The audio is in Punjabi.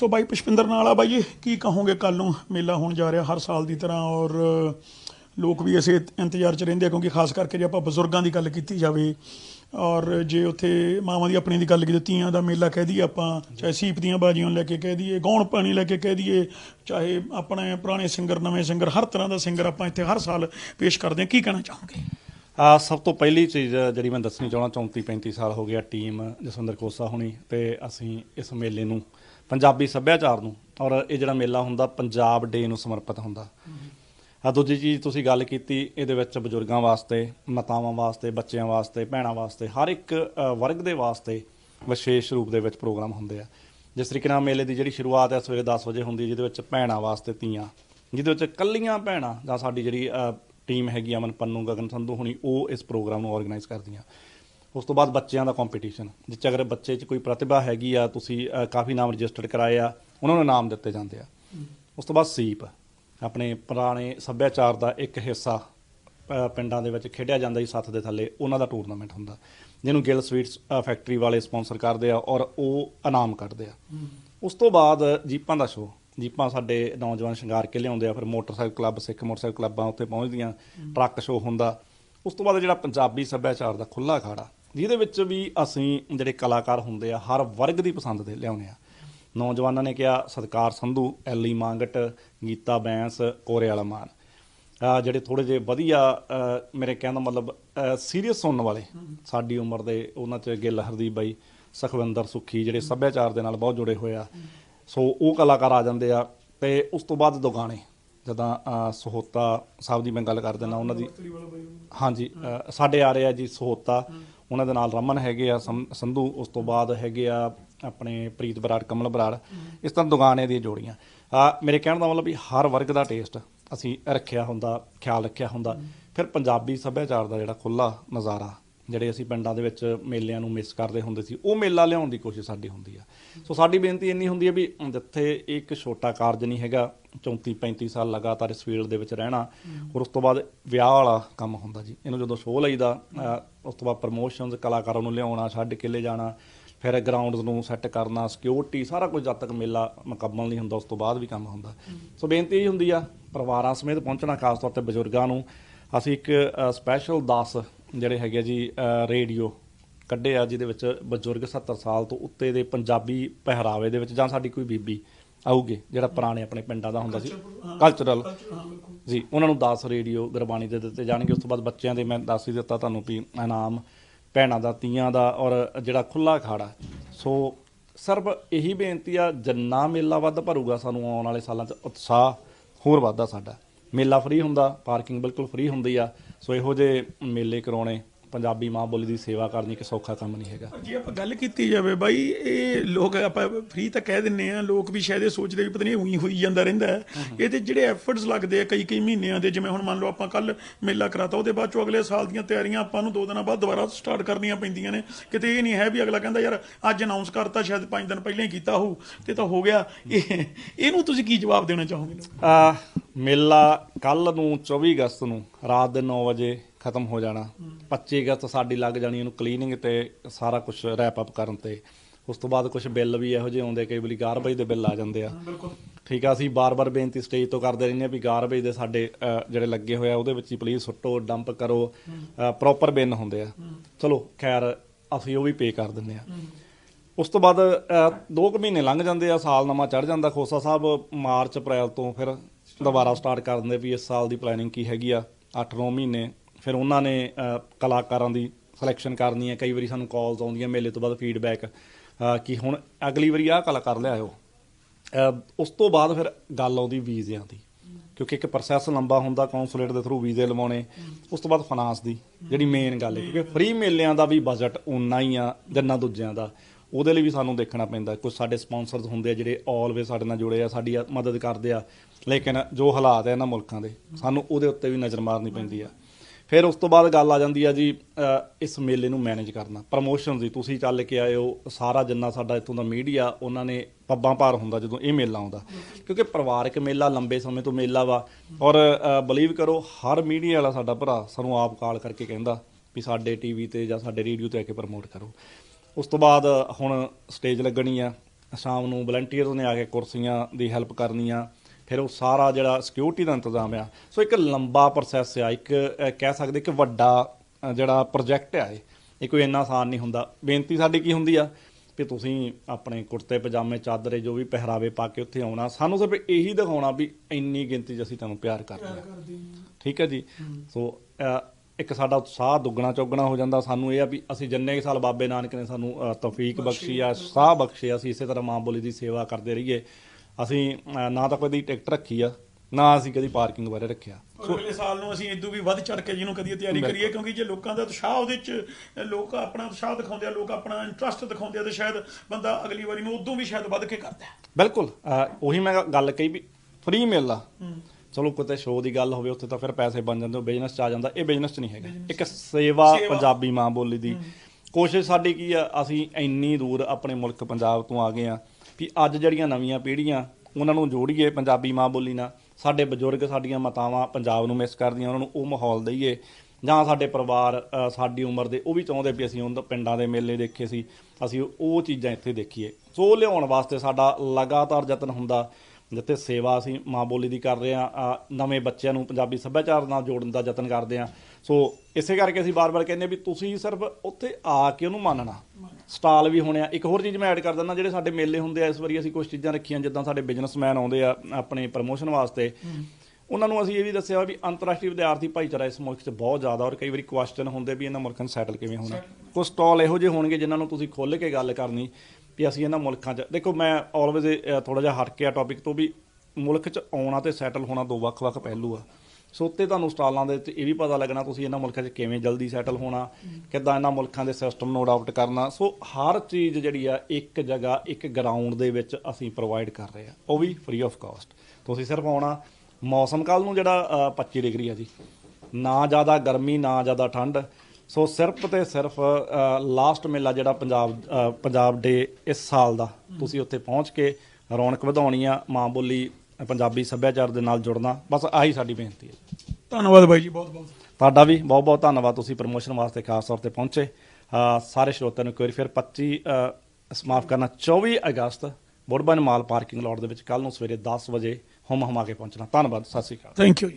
ਸੋ ਬਾਈ ਪੁਸ਼ਪਿੰਦਰ ਨਾਲ ਆ ਬਾਈ ਕੀ ਕਹੋਗੇ? ਕੱਲ ਨੂੰ ਮੇਲਾ ਹੋਣ ਜਾ ਰਿਹਾ ਹਰ ਸਾਲ ਦੀ ਤਰ੍ਹਾਂ ਔਰ ਲੋਕ ਵੀ ਇਸੇ ਇੰਤਜ਼ਾਰ 'ਚ ਰਹਿੰਦੇ ਆ ਕਿਉਂਕਿ ਖਾਸ ਕਰਕੇ ਜੇ ਆਪਾਂ ਬਜ਼ੁਰਗਾਂ ਦੀ ਗੱਲ ਕੀਤੀ ਜਾਵੇ ਔਰ ਜੇ ਉੱਥੇ ਮਾਵਾਂ ਦੀ ਆਪਣੀ ਦੀ ਗੱਲ ਕੀਤੀ ਤੀਆਂ ਦਾ ਮੇਲਾ ਕਹਿ ਦਈਏ ਆਪਾਂ, ਚਾਹੇ ਸੀਪ ਦੀਆਂ ਬਾਜੀਆਂ ਨੂੰ ਲੈ ਕੇ ਕਹਿ ਦਈਏ ਗੌਣ ਪਾਣੀ ਲੈ ਕੇ ਕਹਿ ਦਈਏ, ਚਾਹੇ ਆਪਣੇ ਪੁਰਾਣੇ ਸਿੰਗਰ ਨਵੇਂ ਸਿੰਗਰ ਹਰ ਤਰ੍ਹਾਂ ਦਾ ਸਿੰਗਰ ਆਪਾਂ ਇੱਥੇ ਹਰ ਸਾਲ ਪੇਸ਼ ਕਰਦੇ ਹਾਂ ਕੀ ਕਹਿਣਾ ਚਾਹੋਗੇ? ਆ ਸਭ ਤੋਂ ਪਹਿਲੀ ਚੀਜ਼ ਜਿਹੜੀ ਮੈਂ ਦੱਸਣੀ ਚਾਹਣਾ 34 35 ਸਾਲ ਹੋ ਗਿਆ ਟੀਮ ਜਸਵਿੰਦਰ ਕੋਸਾ ਹੋਣੀ ਤੇ ਅਸੀਂ ਇਸ ਮੇਲੇ ਨੂੰ ਪੰਜਾਬੀ ਸੱਭਿਆਚਾਰ ਨੂੰ ਔਰ ਇਹ ਜਿਹੜਾ ਮੇਲਾ ਹੁੰਦਾ, ਪੰਜਾਬ ਡੇ ਨੂੰ ਸਮਰਪਿਤ ਹੁੰਦਾ। ਆ ਦੂਜੀ ਚੀਜ਼ ਤੁਸੀਂ ਗੱਲ ਕੀਤੀ, ਇਹਦੇ ਵਿੱਚ ਬਜ਼ੁਰਗਾਂ ਵਾਸਤੇ, ਮਾਤਾਵਾਂ ਵਾਸਤੇ, ਬੱਚਿਆਂ ਵਾਸਤੇ, ਭੈਣਾਂ ਵਾਸਤੇ, ਹਰ ਇੱਕ ਵਰਗ ਦੇ ਵਾਸਤੇ ਵਿਸ਼ੇਸ਼ ਰੂਪ ਦੇ ਵਿੱਚ ਪ੍ਰੋਗਰਾਮ ਹੁੰਦੇ ਆ। ਜਿਸ ਤਰੀਕੇ ਨਾਲ ਮੇਲੇ ਦੀ ਜਿਹੜੀ ਸ਼ੁਰੂਆਤ ਹੈ ਸਵੇਰੇ 10 ਵਜੇ ਹੁੰਦੀ ਜਿਹਦੇ ਵਿੱਚ ਭੈਣਾਂ ਵਾਸਤੇ ਤੀਆਂ ਜਿਹਦੇ ਵਿੱਚ ਕੱਲੀਆਂ ਭੈਣਾਂ ਜਾਂ ਸਾਡੀ ਜਿਹੜੀ ਟੀਮ ਹੈਗੀ ਅਮਨ ਪੰਨੂ ਗਗਨ ਸੰਧੂ ਹੁਣੀ ਉਹ ਇਸ ਪ੍ਰੋਗਰਾਮ ਨੂੰ ਆਰਗੇਨਾਈਜ਼ ਕਰਦੀਆਂ। ਉਸ ਤੋਂ ਬਾਅਦ ਬੱਚਿਆਂ ਦਾ ਕੰਪੀਟੀਸ਼ਨ ਜਿੱਚ ਅਗਰ ਬੱਚੇ 'ਚ ਕੋਈ ਪ੍ਰਤਿਭਾ ਹੈਗੀ ਆ ਤੁਸੀਂ ਕਾਫੀ ਨਾਮ ਰਜਿਸਟਰਡ ਕਰਾਏ ਆ ਉਹਨਾਂ ਨੂੰ ਨਾਮ ਦਿੱਤੇ ਜਾਂਦੇ ਆ। ਉਸ ਤੋਂ ਬਾਅਦ ਸੀਪ ਆਪਣੇ ਪੁਰਾਣੇ ਸੱਭਿਆਚਾਰ ਦਾ ਇੱਕ ਹਿੱਸਾ ਪਿੰਡਾਂ ਦੇ ਵਿੱਚ ਖੇਡਿਆ ਜਾਂਦਾ ਸੀ ਸੱਤ ਦੇ ਥੱਲੇ ਉਹਨਾਂ ਦਾ ਟੂਰਨਾਮੈਂਟ ਹੁੰਦਾ। ਜਿਹਨੂੰ ਗਿੱਲ ਸਵੀਟਸ ਫੈਕਟਰੀ ਵਾਲੇ ਸਪਾਂਸਰ ਕਰਦੇ ਆ ਔਰ ਉਹ ਇਨਾਮ ਕੱਢਦੇ ਆ। ਉਸ ਤੋਂ ਬਾਅਦ ਜੀਪਾਂ ਦਾ ਸ਼ੋਅ ਜੀਪਾਂ ਸਾਡੇ ਨੌਜਵਾਨ ਸ਼ਿੰਗਾਰ ਕੇ ਲਿਆਉਂਦੇ ਆ, ਫਿਰ ਮੋਟਰਸਾਈਕਲ ਕਲੱਬ, ਸਿੱਖ ਮੋਟਰਸਾਈਕਲ ਕਲੱਬਾਂ ਉੱਤੇ ਪਹੁੰਚਦੀਆਂ, ਟਰੱਕ ਸ਼ੋਅ ਹੁੰਦਾ। ਉਸ ਤੋਂ ਬਾਅਦ ਜਿਹੜਾ ਪੰਜਾਬੀ ਸੱਭਿਆਚਾਰ ਦਾ ਖੁੱਲਾ ਅਖਾੜਾ, ਜਿਹਦੇ ਵਿੱਚ ਵੀ ਅਸੀਂ ਜਿਹੜੇ ਕਲਾਕਾਰ ਹੁੰਦੇ ਆ, ਹਰ ਵਰਗ ਦੀ ਪਸੰਦ ਦੇ ਲਿਆਉਂਦੇ ਆ। ਨੌਜਵਾਨਾਂ ਨੇ ਕਿਹਾ, ਸਤਕਾਰ ਸੰਧੂ, ਐਲੀ ਮੰਗਟ, ਗੀਤਾ ਬੈਂਸ ਕੋਰੇ ਵਾਲਾ ਮਾਨ ਜਿਹੜੇ ਥੋੜੇ ਜਿਹੇ ਵਧੀਆ ਮੇਰੇ ਕਹਿਣ ਦਾ ਮਤਲਬ ਸੀਰੀਅਸ ਸੁਣਨ ਵਾਲੇ, ਸਾਡੀ ਉਮਰ ਦੇ ਉਹਨਾਂ ਚ ਗਿੱਲ ਹਰਦੀਪ ਬਾਈ, ਸੁਖਵਿੰਦਰ ਸੁਖੀ, ਜਿਹੜੇ ਸੱਭਿਆਚਾਰ ਦੇ ਨਾਲ ਬਹੁਤ ਜੁੜੇ ਹੋਏ ਆ। ਸੋ ਉਹ ਕਲਾਕਾਰ ਆ ਜਾਂਦੇ ਆ ਤੇ ਉਸ ਤੋਂ ਬਾਅਦ ਦੋ ਗਾਣੇ, ਜਦਾਂ ਸਹੋਤਾ ਸਾਹਿਬ ਦੀ ਮੈਂ ਗੱਲ ਕਰ ਦਿੰਦਾ, ਉਹਨਾਂ ਦੀ ਹਾਂਜੀ ਸਾਡੇ ਆ ਰਹੇ ਆ ਜੀ ਸਹੋਤਾ, ਉਹਨਾਂ ਦੇ ਨਾਲ ਰਮਨ ਹੈਗੇ ਆ ਸੰਧੂ, ਉਸ ਤੋਂ ਬਾਅਦ ਹੈਗੇ ਆ ਆਪਣੇ ਪ੍ਰੀਤ ਬਰਾੜ, ਕਮਲ ਬਰਾੜ, ਇਸ ਤਰ੍ਹਾਂ ਦੁਗਾਣੇ ਦੀਆਂ ਜੋੜੀਆਂ। ਆ ਮੇਰੇ ਕਹਿਣ ਦਾ ਮਤਲਬ ਵੀ ਹਰ ਵਰਗ ਦਾ ਟੇਸਟ ਅਸੀਂ ਰੱਖਿਆ ਹੁੰਦਾ, ਖਿਆਲ ਰੱਖਿਆ ਹੁੰਦਾ। ਫਿਰ ਪੰਜਾਬੀ ਸੱਭਿਆਚਾਰ ਦਾ ਜਿਹੜਾ ਖੁੱਲਾ ਨਜ਼ਾਰਾ ਜਿਹੜੇ ਅਸੀਂ ਪਿੰਡਾਂ ਦੇ ਵਿੱਚ ਮੇਲਿਆਂ ਨੂੰ ਮਿਸ ਕਰਦੇ ਹੁੰਦੇ ਸੀ, ਉਹ ਮੇਲਾ ਲਿਆਉਣ ਦੀ ਕੋਸ਼ਿਸ਼ ਸਾਡੀ ਹੁੰਦੀ ਆ। ਸੋ ਸਾਡੀ ਬੇਨਤੀ ਇੰਨੀ ਹੁੰਦੀ ਹੈ ਵੀ ਜਿੱਥੇ ਇੱਕ ਛੋਟਾ ਕਾਰਜ ਨਹੀਂ ਹੈਗਾ 34 35 ਸਾਲ ਲਗਾਤਾਰ ਇਸ ਫੀਲਡ ਦੇ ਵਿੱਚ ਰਹਿਣਾ, ਔਰ ਉਸ ਤੋਂ ਬਾਅਦ ਵਿਆਹ ਵਾਲਾ ਕੰਮ ਹੁੰਦਾ ਜੀ। ਇਹਨੂੰ ਜਦੋਂ ਸ਼ੋਅ ਲਈਦਾ ਉਸ ਤੋਂ ਬਾਅਦ ਪ੍ਰਮੋਸ਼ਨਸ ਕਲਾਕਾਰਾਂ ਨੂੰ ਲਿਆਉਣਾ, ਛੱਡ ਕੇ ਲੈ ਜਾਣਾ, ਫਿਰ ਗਰਾਊਂਡਸ ਨੂੰ ਸੈੱਟ ਕਰਨਾ ਸਿਕਿਉਰਿਟੀ ਸਾਰਾ ਕੁਝ ਜਦ ਤੱਕ ਮੇਲਾ ਮੁਕੰਮਲ ਨਹੀਂ ਹੁੰਦਾ, ਉਸ ਤੋਂ ਬਾਅਦ ਵੀ ਕੰਮ ਹੁੰਦਾ। ਸੋ ਬੇਨਤੀ ਇਹ ਹੁੰਦੀ ਆ, ਪਰਿਵਾਰਾਂ ਸਮੇਤ ਪਹੁੰਚਣਾ, ਖਾਸ ਤੌਰ ਤੇ ਬਜ਼ੁਰਗਾਂ ਨੂੰ। ਅਸੀਂ ਇੱਕ ਸਪੈਸ਼ਲ 10 ਜਿਹੜੇ ਹੈਗੇ ਜੀ ਰੇਡੀਓ ਕੱਢੇ ਆ ਜਿਹਦੇ ਵਿੱਚ ਬਜ਼ੁਰਗ 70 ਸਾਲ ਤੋਂ ਉੱਤੇ ਦੇ ਪੰਜਾਬੀ ਪਹਿਰਾਵੇ ਦੇ ਵਿੱਚ ਜਾਂ ਸਾਡੀ ਕੋਈ ਬੀਬੀ ਆਊਗੇ ਜਿਹੜਾ ਪੁਰਾਣੇ ਆਪਣੇ ਪਿੰਡਾਂ ਦਾ ਹੁੰਦਾ ਸੀ। ਕਲਚਰਲ ਜੀ ਉਹਨਾਂ ਨੂੰ 10 ਰੇਡੀਓ ਗੁਰਬਾਣੀ ਦੇ ਦਿੱਤੇ ਜਾਣਗੇ। ਉਸ ਤੋਂ ਬਾਅਦ ਬੱਚਿਆਂ ਦੇ ਮੈਂ ਦੱਸ ਹੀ ਦਿੱਤਾ ਤੁਹਾਨੂੰ ਵੀ ਇਨਾਮ ਭੈਣਾਂ ਦਾ ਤੀਆਂ ਦਾ ਔਰ ਜਿਹੜਾ ਖੁੱਲਾ ਅਖਾੜਾ। ਸੋ ਸਰਬ ਇਹੀ ਬੇਨਤੀ ਆ ਜਿੰਨਾ ਮੇਲਾ ਵੱਧ ਭਰੂਗਾ ਸਾਨੂੰ ਆਉਣ ਵਾਲੇ ਸਾਲਾਂ 'ਚ ਉਤਸ਼ਾਹ ਹੋਰ ਵੱਧਦਾ ਸਾਡਾ। ਮੇਲਾ ਫ੍ਰੀ ਹੁੰਦਾ ਪਾਰਕਿੰਗ ਬਿਲਕੁਲ ਫ੍ਰੀ ਹੁੰਦੀ ਆ। ਸੋ ਇਹੋ ਜਿਹੇ ਮੇਲੇ ਕਰਾਉਣੇ ਪੰਜਾਬੀ ਮਾਂ ਬੋਲੀ ਦੀ ਸੇਵਾ ਕਰਨੀ ਕਿ ਸੌਖਾ ਕੰਮ ਨਹੀਂ ਹੈਗਾ। ਜੇ ਆਪਾਂ ਗੱਲ ਕੀਤੀ ਜਾਵੇ ਬਾਈ ਇਹ ਲੋਕ ਆਪਾਂ ਫ੍ਰੀ ਤਾਂ ਕਹਿ ਦਿੰਨੇ ਆ ਲੋਕ ਵੀ ਸ਼ਾਇਦ ਇਹ ਸੋਚਦੇ ਵੀ ਪਤਾ ਨਹੀਂ ਉਹੀ ਹੋਈ ਜਾਂਦਾ ਰਹਿੰਦਾ ਹੈ। ਇਹਦੇ ਜਿਹੜੇ ਐਫਰਟਸ ਲੱਗਦੇ ਆ ਕਈ ਕਈ ਮਹੀਨਿਆਂ ਦੇ ਜਿਵੇਂ ਹੁਣ ਮੰਨ ਲਓ ਆਪਾਂ ਕੱਲ ਮੇਲਾ ਕਰਾਤਾ ਉਹਦੇ ਬਾਅਦ ਚੋਂ ਅਗਲੇ ਸਾਲ ਦੀਆਂ ਤਿਆਰੀਆਂ ਆਪਾਂ ਨੂੰ ਦੋ ਦਿਨਾਂ ਬਾਅਦ ਦੁਬਾਰਾ ਸਟਾਰਟ ਕਰਨੀਆਂ ਪੈਂਦੀਆਂ ਨੇ। ਕਿਤੇ ਇਹ ਨਹੀਂ ਹੈ ਵੀ ਅਗਲਾ ਕਹਿੰਦਾ ਯਾਰ ਅੱਜ ਅਨਾਉਂਸ ਕਰਤਾ ਸ਼ਾਇਦ 5 ਦਿਨ ਪਹਿਲਾਂ ਹੀ ਕੀਤਾ ਹੋਊ। ਤੇ ਤਾਂ ਹੋ ਗਿਆ। ਇਹ ਇਹਨੂੰ ਤੁਸੀਂ ਕੀ ਜਵਾਬ ਦੇਣਾ ਚਾਹੋਗੇ? ਆ ਮੇਲਾ ਕੱਲ ਨੂੰ 24 ਅਗਸਤ ਨੂੰ ਰਾਤ ਦੇ 9 ਵਜੇ ਖਤਮ ਹੋ ਜਾਣਾ। 25 ਅਗਸਤ ਸਾਡੀ ਲੱਗ ਜਾਣੀ ਇਹਨੂੰ ਕਲੀਨਿੰਗ ਤੇ ਸਾਰਾ ਕੁਝ ਰੈਪ ਅਪ ਕਰਨ ਤੇ। ਉਸ ਤੋਂ ਬਾਅਦ ਕੁਝ ਬਿੱਲ ਵੀ ਇਹੋ ਜਿਹੇ ਆਉਂਦੇ ਕਈ ਵਾਰੀ ਗਾਰਬੇਜ ਦੇ ਬਿੱਲ ਆ ਜਾਂਦੇ ਆ। ਠੀਕ ਆ ਅਸੀਂ ਬਾਰ-ਬਾਰ ਬੇਨਤੀ ਸਟੇਜ ਤੋਂ ਕਰਦੇ ਰਹਿੰਦੇ ਆ ਵੀ ਗਾਰਬੇਜ ਦੇ ਸਾਡੇ ਜਿਹੜੇ ਲੱਗੇ ਹੋਏ ਆ ਉਹਦੇ ਵਿੱਚ ਹੀ ਪਲੀਜ਼ ਸੁੱਟੋ ਡੰਪ ਕਰੋ ਪ੍ਰੋਪਰ ਬਿਨ ਹੁੰਦੇ ਆ। ਚਲੋ ਖੈਰ ਅਸੀਂ ਉਹ ਵੀ ਪੇ ਕਰ ਦਿੰਦੇ ਆ ਉਸ ਤੋਂ ਬਾਅਦ 2 ਕੁ ਮਹੀਨੇ ਲੰਘ ਜਾਂਦੇ ਆ ਸਾਲ ਨਵਾਂ ਚੜ ਜਾਂਦਾ। ਖੋਸਾ ਸਾਹਿਬ ਮਾਰਚ ਅਪ੍ਰੈਲ ਤੋਂ ਫਿਰ ਦੁਬਾਰਾ ਸਟਾਰਟ ਕਰ ਦਿੰਦੇ ਵੀ ਇਸ ਸਾਲ ਦੀ ਪਲੈਨਿੰਗ ਕੀ ਹੈਗੀ ਆ 8-9 ਮਹੀਨੇ। ਫਿਰ ਉਹਨਾਂ ਨੇ ਕਲਾਕਾਰਾਂ ਦੀ ਸਿਲੈਕਸ਼ਨ ਕਰਨੀ ਹੈ। ਕਈ ਵਾਰੀ ਸਾਨੂੰ ਕਾਲਸ ਆਉਂਦੀਆਂ, ਮੇਲੇ ਤੋਂ ਬਾਅਦ ਫੀਡਬੈਕ ਕਿ ਹੁਣ ਅਗਲੀ ਵਾਰੀ ਆਹ ਕਲਾਕਾਰ ਲਿਆਇਓ। ਉਸ ਤੋਂ ਬਾਅਦ ਫਿਰ ਗੱਲ ਆਉਂਦੀ ਵੀਜ਼ਿਆਂ ਦੀ। ਕਿਉਂਕਿ ਇੱਕ ਪ੍ਰੋਸੈਸ ਲੰਬਾ ਹੁੰਦਾ ਕੌਂਸੂਲੇਟ ਦੇ ਥਰੂ ਵੀਜ਼ੇ ਲਵਾਉਣੇ। ਉਸ ਤੋਂ ਬਾਅਦ ਫਾਈਨਾਂਸ ਦੀ, ਜਿਹੜੀ ਮੇਨ ਗੱਲ ਹੈ। ਕਿਉਂਕਿ ਫ੍ਰੀ ਮੇਲਿਆਂ ਦਾ ਵੀ ਬਜਟ ਉਨਾ ਹੀ ਆ, ਜਿੰਨਾ ਦੂਜਿਆਂ ਦਾ। ਉਹਦੇ ਲਈ ਵੀ ਸਾਨੂੰ ਦੇਖਣਾ ਪੈਂਦਾ। ਕੁਝ ਸਾਡੇ ਸਪਾਂਸਰਸ ਹੁੰਦੇ ਆ ਜਿਹੜੇ ਆਲਵੇਜ਼ ਸਾਡੇ ਨਾਲ ਜੁੜੇ ਆ ਸਾਡੀ ਆ- ਮਦਦ ਕਰਦੇ ਆ। ਲੇਕਿਨ ਜੋ ਹਾਲਾਤ ਆ ਇਹਨਾਂ ਮੁਲਕਾਂ ਦੇ ਸਾਨੂੰ ਉਹਦੇ ਉੱਤੇ ਵੀ ਨਜ਼ਰ ਮਾਰਨੀ ਪੈਂਦੀ ਆ। ਫਿਰ ਉਸ ਤੋਂ ਬਾਅਦ ਗੱਲ ਆ ਜਾਂਦੀ ਆ ਜੀ ਅ, ਇਸ ਮੇਲੇ ਨੂੰ ਮੈਨੇਜ ਕਰਨਾ। ਪ੍ਰਮੋਸ਼ਨ ਦੀ ਤੁਸੀਂ ਚੱਲ ਕੇ ਆਏ ਹੋ ਸਾਰਾ ਜਿੰਨਾ ਸਾਡਾ ਇੱਥੋਂ ਦਾ ਮੀਡੀਆ ਉਹਨਾਂ ਨੇ ਪੱਬਾਂ ਭਾਰ ਹੁੰਦਾ ਜਦੋਂ ਇਹ ਮੇਲਾ ਆਉਂਦਾ। ਕਿਉਂਕਿ ਪਰਿਵਾਰਕ ਮੇਲਾ ਲੰਬੇ ਸਮੇਂ ਤੋਂ ਮੇਲਾ ਵਾ। ਔਰ ਬਲੀਵ ਕਰੋ ਹਰ ਮੀਡੀਆ ਵਾਲਾ ਸਾਡਾ ਭਰਾ ਸਾਨੂੰ ਆਪ ਕਾਲ ਕਰਕੇ ਕਹਿੰਦਾ ਵੀ ਸਾਡੇ ਟੀਵੀ ਤੇ ਜਾਂ ਸਾਡੇ ਰੇਡੀਓ ਤੇ ਆ ਕੇ ਪ੍ਰਮੋਟ ਕਰੋ। ਉਸ ਤੋਂ ਬਾਅਦ ਹੁਣ ਸਟੇਜ ਲੱਗਣੀ ਆ। ਸ਼ਾਮ ਨੂੰ ਵਲੰਟੀਅਰਸ ਨੇ ਆ ਕੇ ਕੁਰਸੀਆਂ ਦੀ ਹੈਲਪ ਕਰਨੀ ਆ। ਫਿਰ ਉਹ ਸਾਰਾ ਜਿਹੜਾ ਸਿਕਿਉਰਿਟੀ ਦਾ ਇੰਤਜ਼ਾਮ ਆ। ਸੋ ਇੱਕ ਲੰਬਾ ਪ੍ਰੋਸੈਸ ਆ। ਇੱਕ ਕਹਿ ਸਕਦੇ ਕਿ ਵੱਡਾ ਜਿਹੜਾ ਪ੍ਰੋਜੈਕਟ ਆ ਇਹ। ਕੋਈ ਇੰਨਾ ਆਸਾਨ ਨਹੀਂ ਹੁੰਦਾ। ਬੇਨਤੀ ਸਾਡੀ ਕੀ ਹੁੰਦੀ ਆ ਕਿ ਤੁਸੀਂ ਆਪਣੇ ਕੁੜਤੇ ਪਜਾਮੇ ਚਾਦਰੇ ਜੋ ਵੀ ਪਹਿਰਾਵੇ ਪਾ ਕੇ ਉੱਥੇ ਆਉਣਾ। ਸਾਨੂੰ ਸਿਰਫ ਇਹੀ ਦਿਖਾਉਣਾ ਵੀ ਇੰਨੀ ਗਿਣਤੀ 'ਚ ਅਸੀਂ ਤੁਹਾਨੂੰ ਪਿਆਰ ਕਰਦੇ ਹਾਂ। ਠੀਕ ਹੈ ਜੀ? ਸੋ ਇੱਕ ਸਾਡਾ ਉਤਸ਼ਾਹ ਦੁੱਗਣਾ ਚੌਗਣਾ ਹੋ ਜਾਂਦਾ। ਸਾਨੂੰ ਇਹ ਆ ਵੀ ਅਸੀਂ ਜਿੰਨੇ ਕੁ ਸਾਲ ਬਾਬੇ ਨਾਨਕ ਨੇ ਸਾਨੂੰ ਤੌਫੀਕ ਬਖਸ਼ੀ। ਆ ਸਾਹ ਬਖਸ਼ੇ ਅਸੀਂ ਇਸੇ ਤਰ੍ਹਾਂ ਮਾਂ ਬੋਲੀ ਦੀ ਸੇਵਾ ਕਰਦੇ ਰਹੀਏ। ਅਸੀਂ ਨਾ ਤਾਂ ਕਦੀ ਟਿਕਟ ਰੱਖੀ ਆ ਨਾ ਅਸੀਂ ਕਦੀ ਪਾਰਕਿੰਗ ਬਾਰੇ ਰੱਖਿਆ। ਅਗਲੇ ਸਾਲ ਨੂੰ ਅਸੀਂ ਇਦੋਂ ਵੀ ਵੱਧ ਚੜ ਕੇ ਜਿਹਨੂੰ ਕਦੀ ਤਿਆਰੀ ਕਰੀਏ ਕਿਉਂਕਿ ਜੇ ਲੋਕਾਂ ਦਾ ਉਤਸ਼ਾਹ ਉਹਦੇ ਚ ਲੋਕ ਆਪਣਾ ਉਤਸ਼ਾਹ ਦਿਖਾਉਂਦੇ ਆ ਲੋਕ ਆਪਣਾ ਇੰਟਰਸਟ ਦਿਖਾਉਂਦੇ ਆ ਤੇ ਸ਼ਾਇਦ ਬੰਦਾ ਅਗਲੀ ਵਾਰੀ ਨੂੰ ਉਦੋਂ ਵੀ ਸ਼ਾਇਦ ਵੱਧ ਕੇ ਕਰਦਾ। ਬਿਲਕੁਲ। ਉਹੀ ਮੈਂ ਗੱਲ ਕਹੀ ਵੀ ਫ੍ਰੀ ਮਿਲਦਾ ਚਲੋ ਕਿਤੇ ਸ਼ੋਅ ਦੀ ਗੱਲ ਹੋਵੇ ਉੱਥੇ ਤਾਂ ਫਿਰ ਪੈਸੇ ਬਣ ਜਾਂਦੇ ਉਹ ਬਿਜ਼ਨਸ ਚ ਆ ਜਾਂਦਾ। ਇਹ ਬਿਜ਼ਨਸ ਚ ਨਹੀਂ ਹੈਗਾ। ਇੱਕ ਸੇਵਾ। ਪੰਜਾਬੀ ਮਾਂ ਬੋਲੀ ਦੀ। ਕੋਸ਼ਿਸ਼ ਸਾਡੀ ਕੀ ਆ ਅਸੀਂ ਇੰਨੀ ਦੂਰ ਆਪਣੇ ਮੁਲਕ ਪੰਜਾਬ ਤੋਂ ਆ ਗਏ ਆ ਵੀ ਅੱਜ ਜਿਹੜੀਆਂ ਨਵੀਆਂ ਪੀੜ੍ਹੀਆਂ ਉਹਨਾਂ ਨੂੰ ਜੋੜੀਏ ਪੰਜਾਬੀ ਮਾਂ ਬੋਲੀ ਨਾਲ। ਸਾਡੇ ਬਜ਼ੁਰਗ ਸਾਡੀਆਂ ਮਾਤਾਵਾਂ ਪੰਜਾਬ ਨੂੰ ਮਿਸ ਕਰਦੀਆਂ ਉਹਨਾਂ ਨੂੰ ਉਹ ਮਾਹੌਲ ਦਈਏ। ਜਾਂ ਸਾਡੇ ਪਰਿਵਾਰ ਸਾਡੀ ਉਮਰ ਦੇ ਉਹ ਵੀ ਚਾਹੁੰਦੇ ਵੀ ਅਸੀਂ ਉਹਨਾਂ ਪਿੰਡਾਂ ਦੇ ਮੇਲੇ ਦੇਖੇ ਸੀ। ਅਸੀਂ ਉਹ ਚੀਜ਼ਾਂ ਇੱਥੇ ਦੇਖੀਏ। ਸੋ ਲਿਆਉਣ ਵਾਸਤੇ ਸਾਡਾ ਲਗਾਤਾਰ ਯਤਨ ਹੁੰਦਾ। ਜਿੱਥੇ ਸੇਵਾ ਅਸੀਂ ਮਾਂ ਬੋਲੀ ਦੀ ਕਰ ਰਹੇ ਆ ਨਵੇਂ ਬੱਚਿਆਂ ਨੂੰ ਪੰਜਾਬੀ ਸੱਭਿਆਚਾਰ ਨਾਲ ਜੋੜਨ ਦਾ ਯਤਨ ਕਰਦੇ ਆ ਸੋ ਇਸੇ ਕਰਕੇ ਅਸੀਂ ਬਾਰ-ਬਾਰ ਕਹਿੰਦੇ ਵੀ ਤੁਸੀਂ ਸਿਰਫ ਉੱਥੇ ਆ ਕੇ ਉਹਨੂੰ ਮੰਨਣਾ। ਸਟਾਲ ਵੀ ਹੋਣੇ ਆ। ਇੱਕ ਹੋਰ ਚੀਜ਼ ਮੈਂ ਐਡ ਕਰ ਦਿੰਦਾ ਜਿਹੜੇ ਸਾਡੇ ਮੇਲੇ ਹੁੰਦੇ ਆ ਇਸ ਵਾਰੀ ਅਸੀਂ ਕੁਝ ਚੀਜ਼ਾਂ ਰੱਖੀਆਂ ਜਿੱਦਾਂ ਸਾਡੇ ਬਿਜ਼ਨਸਮੈਨ ਆਉਂਦੇ ਆ ਆਪਣੇ ਪ੍ਰਮੋਸ਼ਨ ਵਾਸਤੇ। ਉਹਨਾਂ ਨੂੰ ਅਸੀਂ ਇਹ ਵੀ ਦੱਸਿਆ ਵੀ ਅੰਤਰਰਾਸ਼ਟਰੀ ਵਿਦਿਆਰਥੀ ਭਾਈਚਾਰਾ ਇਸ ਮੁਲਕ 'ਚ ਬਹੁਤ ਜ਼ਿਆਦਾ ਔਰ ਕਈ ਵਾਰੀ ਕੁਐਸਚਨ ਹੁੰਦੇ ਵੀ ਇਹਨਾਂ ਮੁਲਕਾਂ 'ਚ ਸੈਟਲ ਕਿਵੇਂ ਹੋਣਾ। ਕੁਝ ਸਟਾਲ ਇਹੋ ਜਿਹੇ ਹੋਣਗੇ ਜਿਨ੍ਹਾਂ ਨੂੰ ਤੁਸੀਂ ਖੁੱਲ੍ਹ ਕੇ ਗੱਲ ਕਰਨੀ। ਕਿ ਅਸੀਂ ਇਹਨਾਂ ਮੁਲਕਾਂ 'ਚ ਦੇਖੋ ਮੈਂ ਆਲਵੇਜ਼ ਥੋੜਾ ਜਿਹਾ ਹਟ ਕੇ ਆ ਟੌਪਿਕ ਤੋਂ ਵੀ ਮੁਲਕ 'ਚ ਆਉਣਾ ਤੇ ਸੈਟਲ ਹੋਣਾ ਦੋ ਵੱਖ-ਵੱਖ ਪਹਿਲੂ ਆ। ਸੋ ਉੱਤੇ ਤੁਹਾਨੂੰ ਸਟਾਲਾਂ ਦੇ ਵਿੱਚ ਇਹ ਵੀ ਪਤਾ ਲੱਗਣਾ ਤੁਸੀਂ ਇਹਨਾਂ ਮੁਲਕਾਂ 'ਚ ਕਿਵੇਂ ਜਲਦੀ ਸੈਟਲ ਹੋਣਾ ਕਿੱਦਾਂ ਇਹਨਾਂ ਮੁਲਕਾਂ ਦੇ ਸਿਸਟਮ ਨੂੰ ਅਡਾਪਟ ਕਰਨਾ। ਸੋ ਹਰ ਚੀਜ਼ ਜਿਹੜੀ ਆ ਇੱਕ ਜਗ੍ਹਾ ਇੱਕ ਗਰਾਊਂਡ ਦੇ ਵਿੱਚ ਅਸੀਂ ਪ੍ਰੋਵਾਈਡ ਕਰ ਰਹੇ ਆ। ਉਹ ਵੀ ਫ੍ਰੀ ਆਫ ਕਾਸਟ ਤੁਸੀਂ ਸਿਰਫ ਆਉਣਾ ਮੌਸਮ ਕੱਲ ਨੂੰ ਜਿਹੜਾ ਅ, 25 ਡਿਗਰੀ ਆ ਜੀ। ਨਾ ਜ਼ਿਆਦਾ ਗਰਮੀ ਨਾ ਜ਼ਿਆਦਾ ਠੰਡ। ਸੋ ਸਿਰਫ ਤੇ ਸਿਰਫ ਲਾਸਟ ਮੇਲਾ ਜਿਹੜਾ ਪੰਜਾਬ ਪੰਜਾਬ ਡੇ ਇਸ ਸਾਲ ਦਾ ਤੁਸੀਂ ਉੱਥੇ ਪਹੁੰਚ ਕੇ ਰੌਣਕ ਵਧਾਉਣੀ ਆ ਮਾਂ ਬੋਲੀ ਪੰਜਾਬੀ ਸੱਭਿਆਚਾਰ ਦੇ ਨਾਲ ਜੁੜਨਾ ਬਸ ਆਹੀ ਸਾਡੀ ਬੇਨਤੀ ਹੈ। ਧੰਨਵਾਦ ਬਾਈ ਜੀ ਬਹੁਤ ਬਹੁਤ। ਤੁਹਾਡਾ ਵੀ ਬਹੁਤ ਬਹੁਤ ਧੰਨਵਾਦ ਤੁਸੀਂ ਪ੍ਰਮੋਸ਼ਨ ਵਾਸਤੇ ਖਾਸ ਤੌਰ ਤੇ ਪਹੁੰਚੇ। ਸਾਰੇ ਸਰੋਤਿਆਂ ਨੂੰ ਇੱਕ ਵਾਰੀ ਫਿਰ 25 ਅ, ਮਾਫ ਕਰਨਾ 24 ਅਗਸਤ ਵੁੱਡਬਨ ਮਾਲ ਪਾਰਕਿੰਗ ਲਾਟ ਦੇ ਵਿੱਚ ਕੱਲ ਨੂੰ ਸਵੇਰੇ 10 ਵਜੇ ਹਮ ਹਮਾ ਕੇ ਪਹੁੰਚਣਾ। ਧੰਨਵਾਦ ਸਤਿ ਸ਼੍ਰੀ ਅਕਾਲ। Thank you